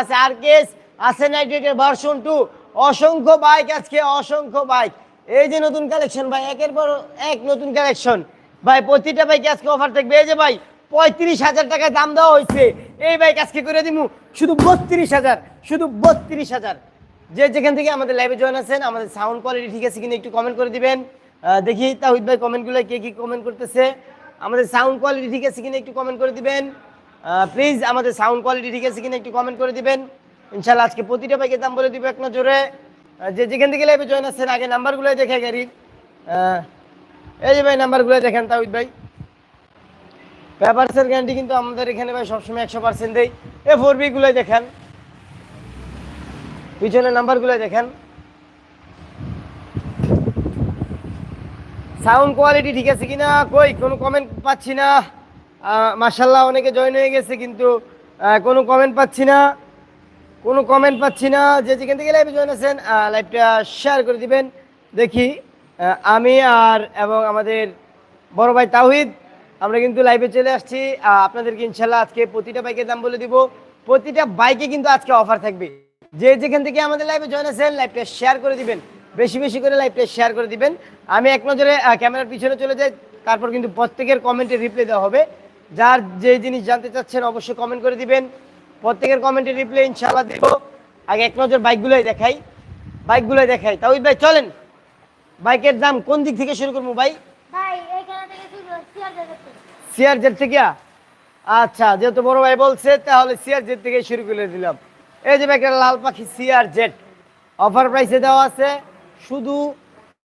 আছে আরকেএস আছে নাইট্রেটের ভার্সন টু অসংখ্য বাইক আজকে, অসংখ্য বাইক এই যে নতুন কালেকশন ভাই, একের পর এক নতুন কালেকশন ভাই, প্রতিটা বাইকে আজকে অফার থাকবে। এই যে ভাই, পঁয়ত্রিশ হাজার টাকায় দাম দেওয়া হয়েছে। এই বাইক আজকে করে দিব শুধু বত্রিশ হাজার, শুধু বত্রিশ হাজার। যে যেখান থেকে আমাদের লাইভে জয়েন আছেন, আমাদের সাউন্ড কোয়ালিটি ঠিক আছে কিনা একটু কমেন্ট করে দিবেন। দেখি তাহিদ ভাই কমেন্টগুলো কে কি কমেন্ট করতেছে। আমাদের সাউন্ড কোয়ালিটি ঠিক আছে কিনা একটু কমেন্ট করে দিবেন। প্লিজ আমাদের সাউন্ড কোয়ালিটি ঠিক আছে কিনা একটু কমেন্ট করে দিবেন। ইনশাল্লাহ আজকে প্রতিটা বাইকের দাম বলে দিব এক নজরে যে যেখান থেকে লাইভে জয়েন আসছেন আগে নাম্বারগুলো দেখে গাড়ির। এই যে ভাই নাম্বারগুলো দেখেন তাহিদ ভাই। পেপারসের গ্যারান্টি কিন্তু আমাদের এখানে ভাই সবসময় একশো পার্সেন্ট দেই। এ ফোর বিগুলোই দেখেন। পিছনের নাম্বারগুলো দেখেন। সাউন্ড কোয়ালিটি ঠিক আছে কিনা? কই? কোনো কমেন্ট পাচ্ছি না। মার্শাল্লাহ অনেকে জয়েন হয়ে গেছে, কিন্তু কোনো কমেন্ট পাচ্ছি না। কোনো কমেন্ট পাচ্ছি না যে যেখান থেকে লাইভে জয়েন আছেন লাইভটা শেয়ার করে দিবেন। দেখি আমি আর এবং আমাদের বড় ভাই তাওহিদ, আমরা কিন্তু লাইভে চলে আসছি। আপনাদেরকে ইনশাল্লাহ আজকে প্রতিটা বাইকের দাম বলে দিব। প্রতিটা বাইকে কিন্তু আজকে অফার থাকবে। যে যেখান থেকে আমাদের লাইভে জয়েন আছেন লাইভটা শেয়ার করে দিবেন। বেশি বেশি করে লাইভটা শেয়ার করে দিবেন। আমি এক নজরে ক্যামেরার পিছনে চলে যাই, তারপর কিন্তু প্রত্যেকের কমেন্টে রিপ্লাই দেওয়া হবে। যার যে জিনিস জানতে চাচ্ছেন অবশ্যই কমেন্ট করে দিবেন। প্রত্যেকের কমেন্টে রিপ্লাই ইনশাআল্লাহ দেব। আগে এক নজর বাইকগুলোই দেখাই। বাইকগুলোই দেখাই। তাও ভাই চলেন। বাইকের দাম কোন দিক থেকে শুরু করব ভাই? সিআর জেড থেকে আচ্ছা যেহেতু বড় ভাই বলছে তাহলে সিআর জেড থেকে শুরু করে দিলাম। এই যে বাইকের লাল পাখি সিআর জেড অফার প্রাইসে দেওয়া আছে শুধু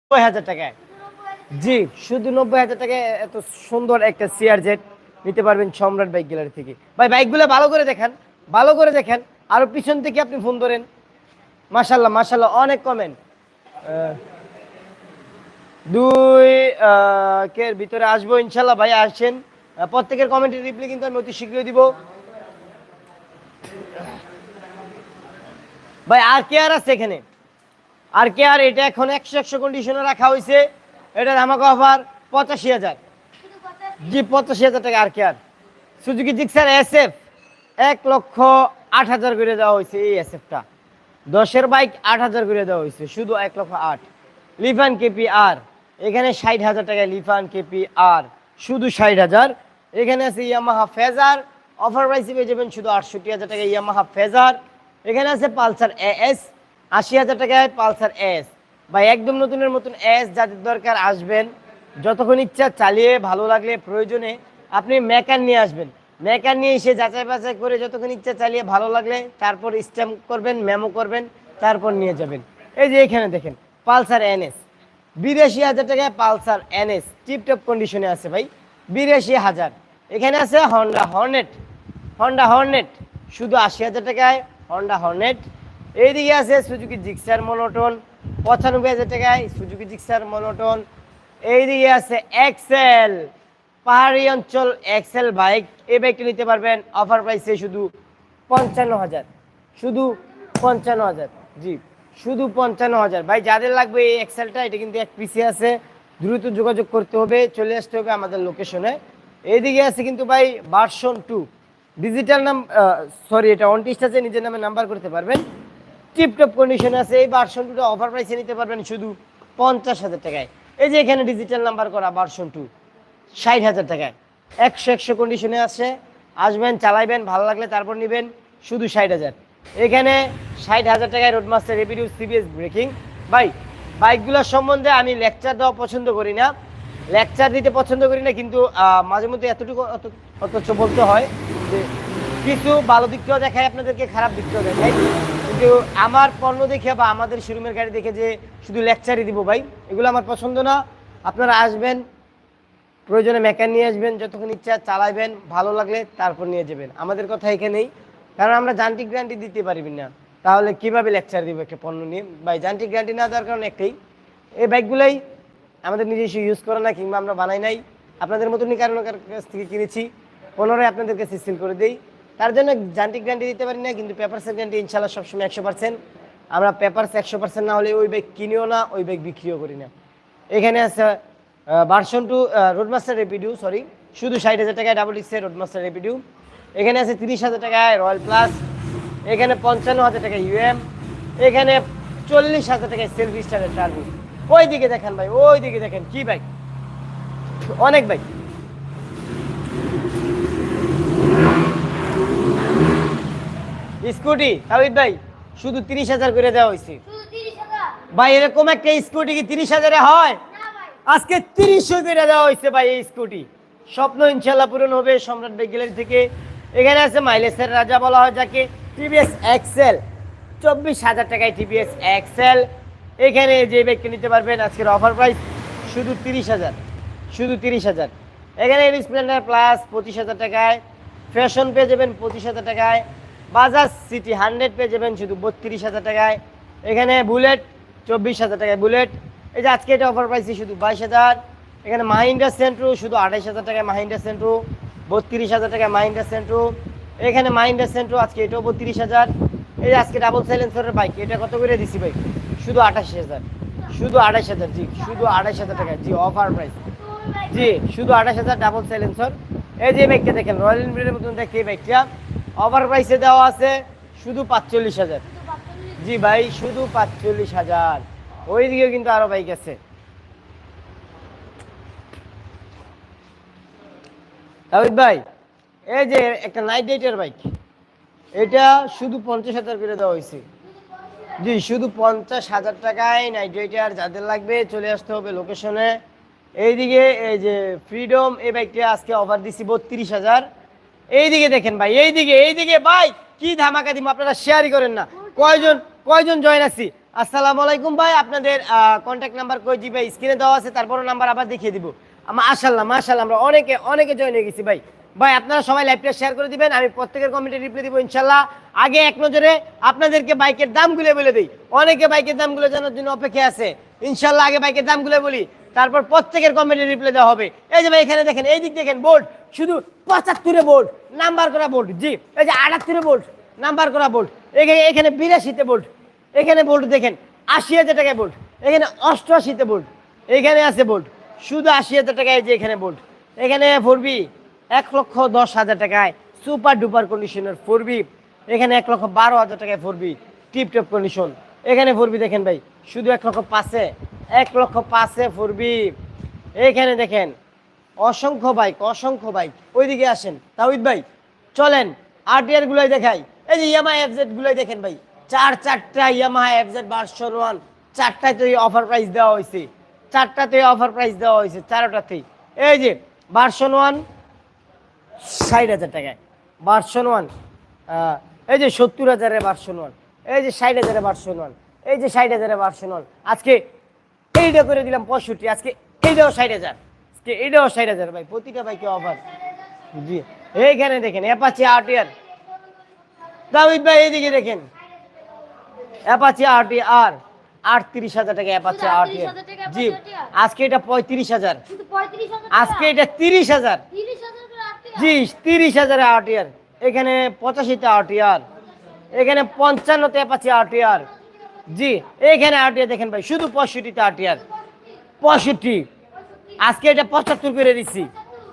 নব্বই হাজার টাকায়। জি শুধু নব্বই হাজার টাকায় এত সুন্দর একটা সিআর জেড নিতে পারবেন সম্রাট বাইক গ্যালারি থেকে। ভাই, বাইকগুলো ভালো করে দেখেন, ভালো করে দেখেন। আরও পিছন থেকে আপনি ফোন ধরেন। মাশাল্লাহ মাশাল্লাহ অনেক কমেন্ট। দুই কের ভিতরে আসব? ইনশাল্লাহ ভাই আসছেন প্রত্যেকের কমেন্টের রিপ্লাই কিন্তু আমি অতি শীঘ্রই দিব। ভাই, আর কে আর আছে এখানে? আর কে আর এটা এখন একশো একশো কন্ডিশনে রাখা হয়েছে এটার আমাকে অফার পঁচাশি হাজার। জি, পঁচাশি হাজার টাকা আর কে আর। সুজুকি জিক্সার এস এফ এক লক্ষ আট হাজার করে দেওয়া হয়েছে এই এস এফটা দশের বাইক আট হাজার করে দেওয়া হয়েছে, শুধু এক লক্ষ আট। লিফান কেপি আর এখানে ষাট হাজার টাকায় লিফান কেপি আর শুধু ষাট হাজার। এখানে আছে ইয়ামাহা ফেজার, অফার প্রাইসে পেয়ে যাবেন শুধু আটষট্টি হাজার টাকা ইয়ামাহা ফেজার। এখানে আছে পালসার এস আশি হাজার টাকায় পালসার এস বা একদম নতুনের মতন এস যাদের দরকার, আসবেন। যতক্ষণ ইচ্ছা চালিয়ে, ভালো লাগলে, প্রয়োজনে আপনি মেকার নিয়ে আসবেন। মেকার নিয়ে এসে যাচাই বাছাই করে যতক্ষণ ইচ্ছা চালিয়ে, ভালো লাগলে তারপর স্ট্যাম্প করবেন মেমো করবেন, তারপর নিয়ে যাবেন। এই যে এখানে দেখেন, পালসার এনএস বিরাশি হাজার টাকায় পালসার এনএস টিপটপ কন্ডিশনে আছে ভাই। বিরাশি হাজার। এখানে আছে হন্ডা হর্নেট হন্ডা হর্নেট শুধু আশি হাজার টাকায় হন্ডা হর্নেট এইদিকে আছে সুজুকি জিক্সার মনোটন পঁচানব্বই হাজার টাকায় সুজুকি জিক্সার মনোটন এইদিকে আছে এক্সেল পাহাড়ি অঞ্চল এক্সেল বাইক। এই বাইকটা নিতে পারবেন। অফার প্রাইসে শুধু পঞ্চান্ন হাজার। শুধু পঞ্চান্ন হাজার। জি, শুধু পঞ্চান্ন হাজার। ভাই, যাদের লাগবে এই এক্সেলটা এটা কিন্তু এক পিসি আছে। দ্রুত যোগাযোগ করতে হবে। চলে আসতে হবে আমাদের লোকেশনে। এইদিকে আছে কিন্তু ভাই ভার্সন টু ডিজিটাল নাম সরি এটা অনটিস্ট আছে, নিজের নামে নাম্বার করতে পারবেন। টিপটপ কন্ডিশনে আছে। এই ভার্সন টুটা অফার প্রাইসে নিতে পারবেন শুধু পঞ্চাশ হাজার টাকায়। এই যে এখানে ডিজিটাল নাম্বার করা ভার্সন টু ষাট হাজার টাকায়। একশো একশো কন্ডিশনে আছে, আসবেন, চালাইবেন, ভালো লাগলে তারপর নেবেন, শুধু ষাট হাজার। এখানে ষাট হাজার টাকায় রোডমাস্টার রেপিডিউ সিবিএস ব্রেকিং ভাই বাইকগুলোর সম্বন্ধে আমি লেকচার দেওয়া পছন্দ করি না। লেকচার দিতে পছন্দ করি না, কিন্তু মাঝে মধ্যে এতটুকু অথচ বলতে হয় যে কিছু ভালো দিকটাও দেখায়, আপনাদেরকে খারাপ দিকটাও দেখায়। কিন্তু আমার পণ্য দেখে বা আমাদের শোরুমের গাড়ি দেখে যে শুধু লেকচারই দিব ভাই, এগুলো আমার পছন্দ না। আপনারা আসবেন, প্রয়োজনে মেকার নিয়ে আসবেন, যতক্ষণ ইচ্ছা চালাবেন, ভালো লাগলে তারপর নিয়ে যাবেন। আমাদের কথা এখানেই। কারণ আমরা যান্ত্রিক গ্যারান্টি দিতে পারবি না। তাহলে কীভাবে লেকচার দিব একটা পণ্য নিয়ে? ভাই, যান্ত্রিক গ্যারান্টি না দেওয়ার কারণ একটাই। এই বাইকগুলোই আমাদের নিজস্ব ইউজ করে না, কিংবা আমরা বানাই নাই। আপনাদের মতনই কারণ কাছ থেকে কিনেছি। পুনরায় আপনাদেরকে সিল করে দিই। তার জন্য যান্ত্রিক গ্যারান্টি দিতে পারি না, কিন্তু পেপারসের গ্যারান্টি ইনশাল্লাহ সবসময় একশো পার্সেন্ট আমরা পেপারস একশো পার্সেন্ট না হলে ওই বাইক কিনিও না, ওই ব্যাগ বিক্রিও করি না। এখানে আছে ভার্সন টু রোডমাস্টার রেপিডিউ সরি শুধু ষাট হাজার টাকায় ডাবল ডিক্সের রোডমাস্টার রেপিডিউ এখানে আছে তিরিশ হাজার টাকায় রয়্যাল প্লাস এখানে পঞ্চান্ন হাজার টাকা ইউএম এখানে চল্লিশ হাজার টাকায় সেলফি স্টারের টার্বো ওই দিকে দেখেন ভাই ওই দিকে দেখেন, কি বাইক অনেক বাইক স্কুটি তাবিদ ভাই শুধু তিরিশ হাজার করে দেওয়া হয়েছে। ভাই এরকম একটা স্কুটি কি তিরিশ হাজারে হয়? আজকে তিরিশশো করে দেওয়া হয়েছে ভাই এই স্কুটি। স্বপ্ন ইনশাল্লাহ পূরণ হবে সম্রাট বাইক গ্যালারি থেকে। এখানে আছে মাইলেজের রাজা বলা হয় যাকে টিভিএস এক্সেল। চব্বিশ হাজার টাকায় টিভিএস এক্সেল। এখানে যে বাইকটা নিতে পারবেন আজকের অফার প্রাইস শুধু তিরিশ হাজার। শুধু তিরিশ হাজার। এখানে স্প্লেন্ডার প্লাস পঁচিশ হাজার টাকায়। ফ্যাশন পেয়ে যাবেন পঁচিশ হাজার টাকায়। বাজাজ সিটি হান্ড্রেড পেয়ে যাবেন শুধু বত্রিশ হাজার টাকায়। এখানে বুলেট, চব্বিশ হাজার টাকায় বুলেট। এই যে আজকে এটা অফার পাইছি শুধু বাইশ হাজার। এখানে মাহিন্দ্রা সেন্ট্রো শুধু আঠাইশ হাজার টাকায় মাহিন্দ্রা সেন্ট্রো, বত্রিশ হাজার টাকায় মাহিন্দ্রা সেন্ট্রো। এখানে মাহিন্দ্রা সেন্ট্রো আজকে এটাও বত্রিশ হাজার। এই যে আজকে ডাবল সাইলেন্সারের বাইক এটা কত করে দিছি ভাই শুধু আঠাশ হাজার। শুধু আঠাশ হাজার, জি, শুধু আঠাশ হাজার টাকা জি অফার প্রাইস জি, শুধু আঠাশ হাজার ডাবল সাইলেন্সার এই যে বাইকটা দেখেন রয়্যাল এনফিল্ডের মতন দেখে এই বাইকটা অফার প্রাইসে দেওয়া আছে শুধু পাঁচচল্লিশ হাজার। জি ভাই শুধু পাঁচচল্লিশ হাজার। ওই দিকেও কিন্তু আরও বাইক আছে। তাবিদ ভাই এই যে একটা নাইট রাইডার বাইক এটা শুধু পঞ্চাশ হাজার করে দেওয়া হয়েছে। জি শুধু পঞ্চাশ হাজার টাকায় নাইট রাইডার যাদের লাগবে চলে আসতে হবে লোকেশনে এইদিকে এই যে ফ্রিডম এই বাইকটা আজকে অফার দিছি বত্রিশ হাজার। এইদিকে দেখেন ভাই, এইদিকে এইদিকে। ভাই, কি ধামাকা দিব আপনারা শেয়ারই করেন না। কয়জন কয়জন জয়েন আছি? আসসালামু আলাইকুম ভাই, আপনাদের কন্ট্যাক্ট নাম্বার কই জি ভাই স্ক্রিনে দেওয়া আছে, তারপরও নাম্বার আবার দেখিয়ে দিব। মাশাল্লাহ মাশাল্লাহ আমরা অনেকে অনেকে জয়েন হয়ে গেছি ভাই। ভাই, আপনারা সবাই লাইভটা শেয়ার করে দিবেন, আমি প্রত্যেকের কমেন্টে রিপ্লাই দিব ইনশাল্লাহ আগে এক নজরে আপনাদেরকে বাইকের দামগুলো বলে দিই। অনেকে বাইকের দামগুলো জানার জন্য অপেক্ষা আছে। ইনশাল্লাহ আগে বাইকের দামগুলো বলি। তারপর প্রত্যেকের কমেন্টে রিপ্লাই দেওয়া হবে। এই যে ভাই, এখানে দেখেন, এই দিক দেখেন বোর্ড শুধু পঁচাত্তরে বোর্ড নাম্বার করা বোর্ড জি, এই যে আটাত্তরে বোর্ড নাম্বার করা বোর্ড এখানে এখানে বিরাশিতে বোর্ড এখানে বোর্ড দেখেন, আশি হাজার টাকায় বোর্ড এখানে অষ্টআশিতে বোর্ড এখানে আছে বোর্ড শুধু আশি হাজার টাকায় যে এখানে বোর্ড এখানে ফোরবি এক লক্ষ দশ হাজার টাকায় সুপার ডুপার কন্ডিশনের ফোরবি এখানে এক লক্ষ বারো হাজার টাকায় ফোরবি টিপ টপ কন্ডিশন এখানে ফোরবি দেখেন ভাই, শুধু এক লক্ষ পাঁচে এক লক্ষ পাঁচে ফোরবি। এইখানে দেখেন, অসংখ্য বাইক অসংখ্য বাইক ওইদিকে আসেন, তাওহিদ ভাই, চলেন আরটিআর গুলোই দেখাই। এই যে ইয়ামা এফজেড গুলোই দেখেন ভাই, চার চারটা ইয়ামা এফজেড ভার্সন ওয়ান চারটায় তো অফার প্রাইস দেওয়া হয়েছে চারটাতে অফার প্রাইস দেওয়া হয়েছে চারোটাতেই। এই যে ভার্সন ওয়ান ষাট হাজার টাকায়। ভার্সন ওয়ান এই যে সত্তর হাজারের ভার্সন ওয়ান এই যে ষাট হাজারে ভার্সন ওয়ান এই যে ষাট হাজারে ভার্সন ওয়ান আজকে এইটা করে দিলাম পঁয়ষট্টি আজকে এইটাও ষাট হাজার। আজকে এইটাও ষাট হাজার ভাই প্রতিটা বাইকে অফার জি এইখানে দেখেন অ্যাপাচি আরটিআর দাবিদ ভাই এইদিকে দেখেন। অ্যাপাচি আরটিআর আটত্রিশ হাজার টাকা অ্যাপাচি আরটিআর জি আজকে এটা পঁয়ত্রিশ হাজার। আজকে এটা তিরিশ হাজার। জি তিরিশ হাজারে আরটিআর এখানে পঁচাশিতে আরটিআর এখানে পঞ্চান্নতে অ্যাপাচি আরটিআর জি এখানে আরটিআর দেখেন ভাই, শুধু পঁয়ষট্টিতে আরটিআর। পঁয়ষট্টি। আজকে এটা পঁচাত্তর করে দিচ্ছি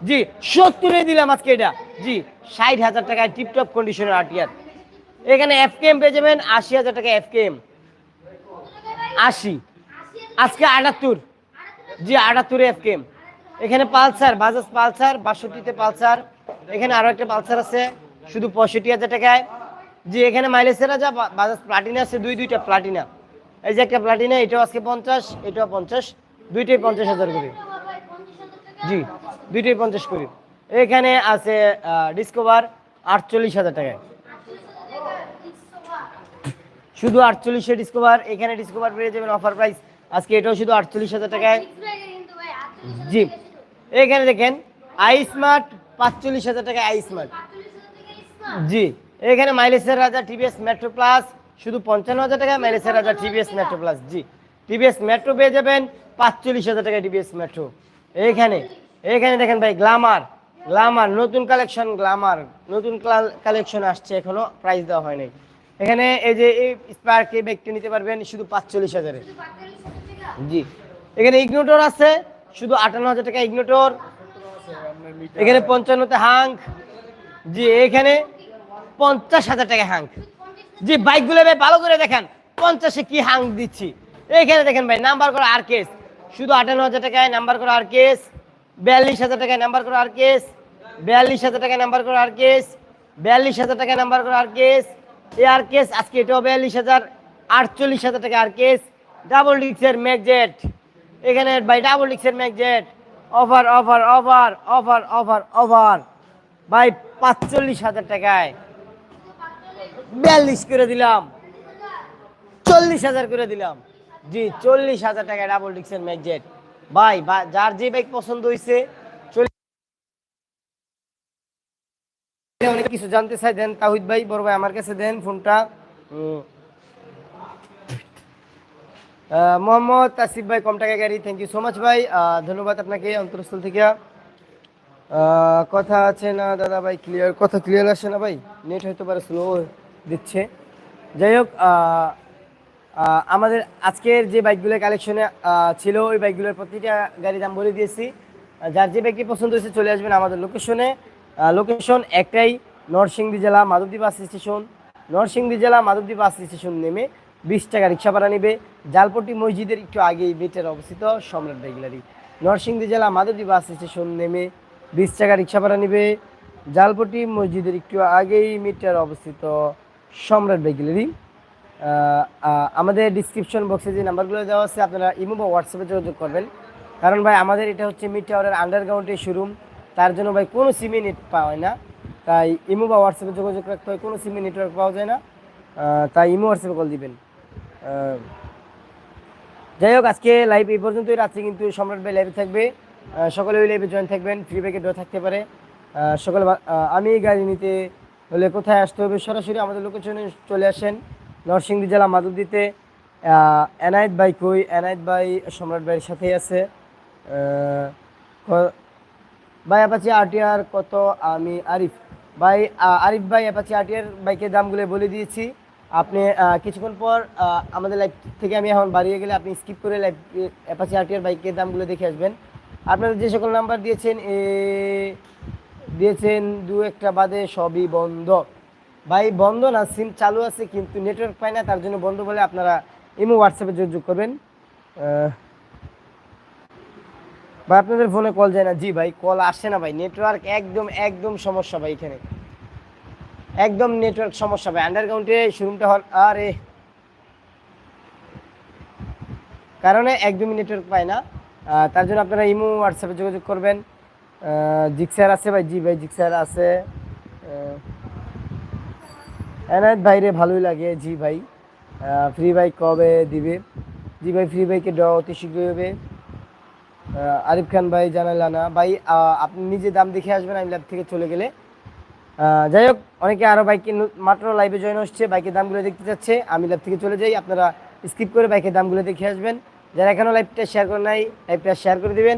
জি, সত্তরে দিলাম আজকে এটা। জি, ষাট হাজার টাকায় টিপটপ কন্ডিশনের আরটিআর। এখানে এফ এফকেএম পেয়ে যাবেন, আশি হাজার টাকা এফকেএম আশি। আজকে আটাত্তর। জি, আটাত্তরে এফকেএম এখানে পালসার, বাজাজ পালসার, বাষট্টিতে পালসার। এখানে আরও একটা পালসার আছে, শুধু পঁয়ষট্টি হাজার টাকায়। জি এখানে মাইলেজের যা বাজাজ প্লাটিনা আছে, দুই দুইটা প্লাটিনা এই যে একটা প্লাটিনা এটাও আজকে পঞ্চাশ, এটাও পঞ্চাশ, দুইটাই পঞ্চাশ হাজার করে। জি, দুইটাই পঞ্চাশ করি। এখানে আছে ডিসকভার আটচল্লিশ হাজার টাকায়। শুধু আটচল্লিশে ডিসকভার এখানে ডিসকভার পেয়ে যাবেন অফার প্রাইস আজকে এটাও শুধু আটচল্লিশ হাজার টাকায়। জি, এখানে দেখেন আই স্মার্ট পাঁচচল্লিশ হাজার টাকায় আই স্মার্ট জি। এখানে মাইলেজের রাজা টিভিএস মেট্রো প্লাস শুধু পঞ্চান্ন হাজার টাকা, মাইলেজের রাজা টিভিএস মেট্রো প্লাস জি। টিভিএস মেট্রো পেয়ে যাবেন পাঁচচল্লিশ হাজার টাকা টিভিএস মেট্রো এইখানে এইখানে দেখেন ভাই গ্লামার গ্লামার নতুন কালেকশন গ্লামার নতুন কালেকশন আসছে এখনও প্রাইস দেওয়া হয়নি। এখানে এই যে এই স্পার্ক এই ব্যাগটি নিতে পারবেন শুধু পাঁচচল্লিশ হাজারে। জি। এখানে ইগনোটর আছে, শুধু আটান্ন হাজার টাকা ইগনোটর এখানে পঞ্চান্নতে হাঙ্ক জি এখানে পঞ্চাশ হাজার টাকা হাঙ্ক জি বাইকগুলো ভাই ভালো করে দেখেন, পঞ্চাশে কি হাং দিচ্ছি? এইখানে দেখেন ভাই নাম্বার করে আর কেস শুধু আটান্ন হাজার টাকায় নাম্বার করে আর কেস বিয়াল্লিশ হাজার টাকায় নাম্বার করে আর কেস বিয়াল্লিশ হাজার টাকায় নাম্বার করে আর কেস বিয়াল্লিশ হাজার টাকায় নাম্বার করে আর কেস এ আর কেস আজকে এটাও বিয়াল্লিশ হাজার, আটচল্লিশ হাজার টাকা আর কেস ডাবল ডিক্সের ম্যাকজেট এখানে ভাই ডাবল ডিক্সের ম্যাকজেট offer offer offer offer offer offer ভাই পাঁচচল্লিশ হাজার টাকায়। বিয়াল্লিশ করে দিলাম। চল্লিশ হাজার করে দিলাম। জি, চল্লিশ হাজার টাকা ডাবল ডিক্সের ম্যাকজেট ভাই যার যে বাইক পছন্দ হয়েছে অনেক কিছু জানতে চাই, দেন তাহিদ ভাই, বড় ভাই আমার কাছে দেন ফোনটা। মোহাম্মদ তাসিফ ভাই, কম টাকা গাড়ি থ্যাংক ইউ সো মাচ ভাই। ধন্যবাদ আপনাকে অন্তরস্থল থেকে। কথা আছে না, দাদা ভাই ক্লিয়ার কথা ক্লিয়ার আসে না ভাই? নেট হয়তো পারে স্লো দিচ্ছে। যাই হোক আমাদের আজকের যে বাইকগুলো কালেকশনে ছিল, ওই বাইকগুলোর প্রতিটা গাড়ি দাম বলে দিয়েছি। যার যে বাইকটি পছন্দ হয়েছে চলে আসবেন আমাদের লোকেশনে লোকেশন একটাই, নরসিংদী জেলা, মাধবদী বাস স্টেশন। নরসিংদী জেলা, মাধবদী বাস স্টেশন নেমে বিশ টাকা রিক্সা ভাড়া নেবে। জালপট্টি মসজিদের একটু আগেই বেটের অবস্থিত সম্রাট বাইকলারি নরসিংদী জেলা, মাধবদী বাস স্টেশন নেমে বিশ টাকা রিক্সা ভাড়া নেবে। জালপট্টি মসজিদের একটু আগেই মিটার অবস্থিত। সম্রাট আহ, আহ, আমাদের ডিসক্রিপশন বক্সে যে নাম্বারগুলো দেওয়া আছে আপনারা ইমো বা হোয়াটসঅ্যাপে যোগাযোগ করবেন। কারণ ভাই আমাদের এটা হচ্ছে মিড টাওয়ারের আন্ডারগ্রাউন্ডের শোরুম তার জন্য ভাই কোনো সিমে নেট পাওয়া হয় না। তাই ইমো বা হোয়াটসঅ্যাপে যোগাযোগ রাখতে হয় কোনো সিমে নেটওয়ার্ক পাওয়া যায় না। তাই ইমো হোয়াটসঅ্যাপে কল দিবেন। যাই হোক আজকে লাইভ এই পর্যন্তই। রাত্রে কিন্তু সম্রাট ভাই লাইভে থাকবে। সকলে ওই লাইভে জয়েন থাকবেন। ফ্রি ব্যাকে ড্র থাকতে পারে। সকালে আমি গাড়ি নিতে হলে কোথায় আসতে হবে? সরাসরি আমাদের লোকেশনে চলে আসেন। নরসিংদী জেলা আহ, এনায়েত ভাই কই? এনায়েত ভাই সম্রাট ভাইয়ের সাথেই আছে। ভাই অ্যাপাচি আরটিআর কত? আমি আরিফ। ভাই আরিফ ভাই অ্যাপাচি আরটিআর বাইকের দামগুলো বলে দিয়েছি। আপনি কিছুক্ষণ পর আমাদের লাইভ থেকে আমি এখন বাড়িয়ে গেলে আপনি স্কিপ করে লাইভ অ্যাপাচি আরটিআর বাইকের দামগুলো দেখে আসবেন। আপনারা যে সকল নাম্বার দিয়েছেন এ দিয়েছেন দু একটা বাদে সবই বন্ধ। ভাই, বন্ধ না, সিম চালু আছে, কিন্তু নেটওয়ার্ক পায় না, তার জন্য বন্ধ বলে আপনারা ইমো হোয়াটসঅ্যাপে যোগাযোগ করবেন। ভাই, আপনাদের ফোনে কল যায় না। জি ভাই কল আসে না ভাই। নেটওয়ার্ক একদম একদম সমস্যা ভাই এখানে। একদম নেটওয়ার্ক সমস্যা ভাই। আন্ডারগ্রাউন্ডে শোরুমটা হল আরে। কারণে একদমই নেটওয়ার্ক পায় না। তার জন্য আপনারা ইমো হোয়াটসঅ্যাপে যোগাযোগ করবেন। জিক্সার আছে ভাই জি ভাই জিক্সার আছে। আহ, এনায়েত ভাইরে ভালোই লাগে জি ভাই। ফ্রি বাইক কবে দিবে? জি ভাই ফ্রি বাইকে ড্র অতি শীঘ্রই হবে। আরিফ খান ভাই জানালা না। ভাই আপনি নিজে দাম দেখে আসবেন আমি ল্যাব থেকে চলে গেলে। যাই হোক অনেকে আরও বাইকে মাত্র লাইভে জয়েন হচ্ছে বাইকের দামগুলো দেখতে যাচ্ছে আমি ল্যাব থেকে চলে যাই আপনারা স্কিপ করে বাইকের দামগুলো দেখে আসবেন। যারা এখনও লাইভটা শেয়ার করে নাই লাইভটা শেয়ার করে দিবেন।